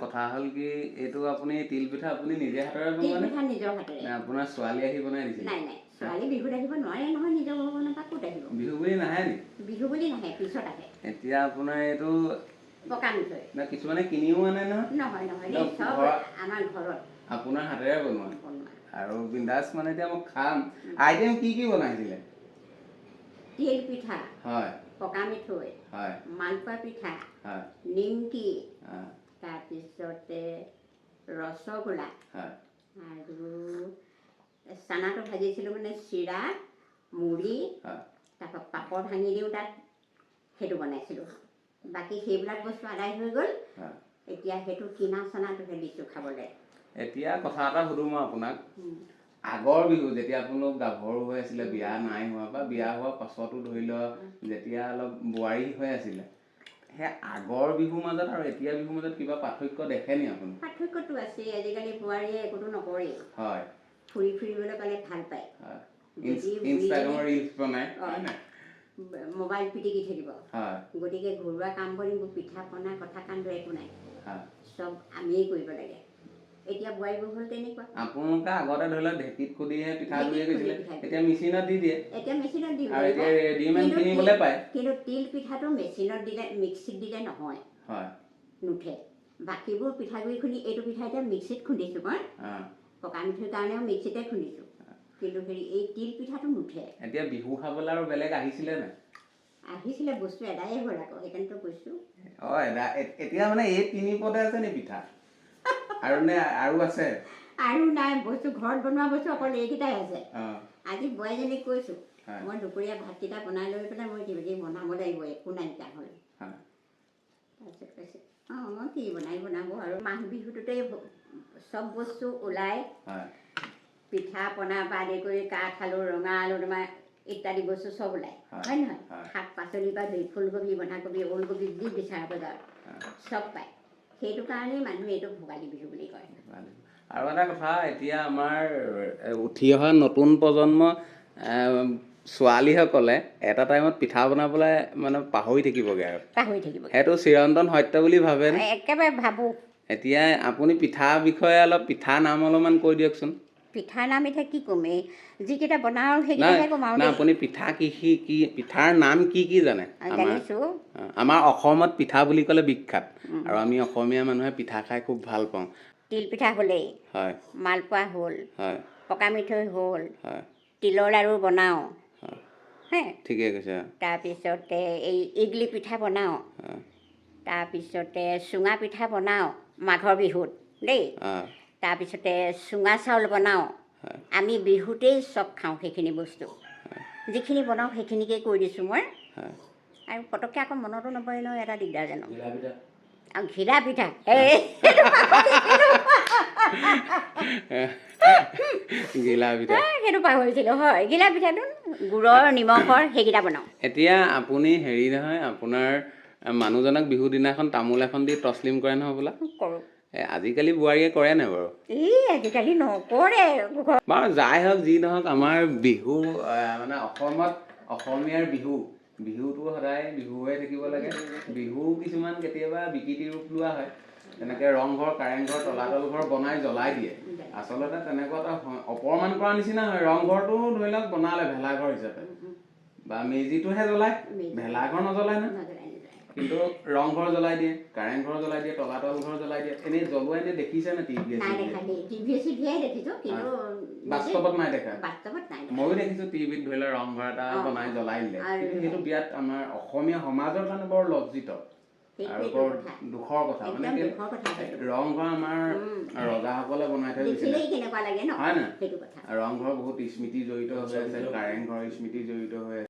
কথা হ'ল কি এইটো আপুনি তিল পিঠা আপুনি নিজে হাতেৰে নে? পিঠা নিজৰ হাতেৰে। নে আপোনাৰ ছোৱালী আহি বনাই দিছে নাই নাই ছোৱালী বিহুত আহিব নোৱাৰে নহয় নিজৰ ভগৱানৰ পৰা ক'ত আহিব? বিহু বুলি নাহে নি? বিহু বুলি নাহে পিছত আহে। এতিয়া আপোনাৰ এইটো পকা মিঠৈ। না কিছুমানে কিনিও আনে নহয়? নহয় নহয় চব ঘৰত- আমাৰ ঘৰত। আপোনাৰ হাতেৰে বনোৱা। আৰু বিন্দাছ মানে এতিয়া মই খাম। আইটেম কি কি বনাইছিলে? তিল পিঠা হয়। পকা মিঠৈ হয়। মালপোৱা পিঠা হয়। নিমকি হয়। তাৰপিছতে ৰসগোল্লা। হয়। আৰু চানাটো ভাজিছিলোঁ মানে চিৰা মুড়ি তাৰপৰা পাপৰ ভাঙি দিওঁ তাত সেইটো বনাইছিলোঁ। বাকী সেইবিলাক বস্তু আদায় হৈ গ'ল। এতিয়া সেইটো কিনা চানাটোহে দিছোঁ খাবলৈ। এতিয়া কথা এটা সুধো মই আপোনাক। আগৰ বিহু যেতিয়া আপোনালোক গাভৰু হৈ আছিলে বিয়া নাই হোৱা বা বিয়া হোৱাৰ পাছতো ধৰি লওক যেতিয়া অলপ বোৱাৰী হৈ আছিলে সেই আগৰ বিহুৰ মাজত আৰু এতিয়া বিহুৰ মাজত কিবা পাৰ্থক্য দেখে নি আপুনি? পাৰ্থক্যটো আছে আজিকালি বোৱাৰীয়ে একোতো নকৰেই। হয়। ফুৰি ফুৰিবলৈ পালে ভাল পায়। হয়। ইনষ্টাগ্ৰামৰ ৰিলচ নাই মোবাইল পিটিকি থাকিব। হয়। গতিকে ঘৰুৱা কাম কৰিম পিঠা পনা কথা কান্দো একো নাই। হয়। চব আমিয়ে কৰিব লাগে। এতিয়া বোৱাৰীবোৰ হ'ল তেনেকুৱা আপোনালোকে আগতে ধৰি লওক ঢেঁকীত খুন্দিহে পিঠা গুৰিয়ে গৈছিলে এতিয়া মেচিনত দি দিয়ে। এতিয়া মেচিনত দিব আৰু এতিয়া। ৰেডিমেড কিনিবলৈ পায়। কিন্তু তিল পিঠাটো মেচিনত দিলে মিক্সিত দিলে নহয়। হয়। নুঠে। বাকীবোৰ পিঠাগুড়ি খুন্দি এইটো পিঠা এতিয়া মিক্সিত খুন্দিছোঁ মই। পকা মিঠৈৰ কাৰণেও মিক্সিতে খুন্দিছোঁ। কিন্তু হেৰি এই তিল পিঠাটো নুঠে। এতিয়া বিহু খাবলৈ আৰু বেলেগ আহিছিলে নাই? আহিছিলে বস্তু এদায়ে হ'ল আকৌ সেইকাৰণেতো কৈছোঁ। অ এদা- এ- এতিয়া মানে এই তিনি পদে আছে নি পিঠা? আৰু নে আৰু আছে? আৰু নাই বস্তু ঘৰত বনোৱা বস্তু অকল এইকেইটাই আছে। আজি বোৱাৰীজনীক কৈছোঁ মই দুপৰীয়া ভাতকেইটা বনাই লৈ পেলাই মই কিবা কিবি বনাব লাগিব একো নাইকিয়া হ'ল তাৰপিছত কৈছে অঁ মই কি বনাই বনাব আৰু? মাঘ বিহুটোতেই ভ- চব বস্তু ওলাই। পিঠা পনা পৰা আদি কৰি কাঠ আলু ৰঙা আলু তোমাৰ ইত্যাদি বস্তু চব ওলায় হয়, হয় নহয়? হয়। শাক পাচলিৰ পৰা ধৰি ফুলকবি বন্ধাকবি ওলকবি যি বিচাৰ বজাৰত হয়। চব পায়। সেইটো কাৰণেই মানুহে এইটো ভোগালী বিহু বুলি কয়। আৰু এটা কথা এতিয়া আমাৰ উঠি অহা নতুন প্ৰজন্ম ছোৱালীসকলে এটা টাইমত পিঠা বনাবলৈ মানে পাহৰি থাকিবগৈ আৰু। পাহৰি থাকিব সেইটো চিৰন্তন সত্য বুলি ভাবেনে? একেবাৰে ভাবোঁ। এতিয়া আপুনি পিঠাৰ বিষয়ে অলপ পিঠা নাম অলপমান কৈ দিয়কচোন। পিঠাৰ নাম এতিয়া কি ক'ম? এই যিকেইটা বনাওঁ সেইকেইটাহে ক'ম আৰু। আপুনি পিঠা কি কি কি পিঠাৰ নাম কি কি জানে? আমাৰ জানিছোঁ। আমাৰ অসমত পিঠা বুলি ক'লে বিখ্যাত। আৰু আমি অসমীয়া মানুহে পিঠা খাই খুব ভাল পাওঁ। তিল পিঠা হ'লেই। হয়। মালপোৱা হ'ল। হয়। পকা মিঠৈ হ'ল। হয়। তিলৰ লাড়ু বনাওঁ। হে? ঠিকে কৈছে। তাৰপিছতে এই ইডলি পিঠা বনাওঁ। তাৰপিছতে চুঙা পিঠা বনাওঁ। মাঘৰ বিহুত। দেই। তাৰপিছতে চুঙা চাউল বনাওঁ। আমি বিহুতেই চব খাওঁ সেইখিনি বস্তু। যিখিনি বনাওঁ সেইখিনিকে কৈ দিছোঁ মই। হয়। আৰু পটককৈ আকৌ মনতো নপৰে নহয় এটা দিগদাৰ জানো। আৰু ঘিলা পিঠা সেইটো পাহৰিছিলোঁ হয়। ঘিলা পিঠাটো গুড়ৰ নিমখৰ সেইকেইটা বনাওঁ। এতিয়া আপুনি হেৰি নহয় আপোনাৰ মানুহজনক বিহু দিনাখন তামোল এখন দি তছলিম কৰে নহয় বোলা? কৰোঁ। আজিকালি বোৱাৰীয়ে কৰে নাই বাৰু? এই আজিকালি নকৰে। বাৰু যাই হওক যি নহওক আমাৰ বিহু মানে অসমত অসমীয়াৰ বিহু বিহুটো সদায় বিহু হৈ থাকিব লাগে। বিহু কিছুমান কেতিয়াবা বিকৃতি ৰূপ লোৱা হয়। তেনেকে ৰংঘৰ কাৰেংঘৰ তলাতল ঘৰ বনাই জ্বলাই দিয়ে। আচলতে তেনেকুৱা এটা অপমান কৰা নিচিনা হয়। ৰংঘৰটো ধৰি লওক বনালে ভেলাঘৰ হিচাপে। বা মেজিটোহে জ্বলায়। ভেলাঘৰ নজ্বলায় না নজনাই নজনাই কিন্তু ৰংঘৰ জ্বলাই দিয়ে কাৰেংঘৰ জ্বলাই দিয়ে তলাতল ঘৰ জ্বলাই দিয়ে এনেই জ্বলোৱা এনেই দেখিছে নে টিভি নাই দেখা দেই টিভি চিভিয়ে দেখিছোঁ কিন্তু বাস্তৱত নাই দেখা। বাস্তৱত নাই দেখা। ময়ো দেখিছো টিভিত ধৰি লওক ৰংঘৰ এটা। বনাই জ্বলাই দিলে আৰু- কিন্তু সেইটো বিয়াত আমাৰ অসমীয়া সমাজৰ কাৰণে বৰ লজ্জিত। আৰু বৰ দুখৰ কথা। মানে। ৰংঘৰ আমাৰ। ৰজাসকলে বনাই থৈ গৈছিলে। হয় নাই? সেইটো কথা। ৰংঘৰ বহুত স্মৃতি জড়িত হৈ আছে কাৰেংঘৰ স্মৃতি জড়িত হৈ আছে।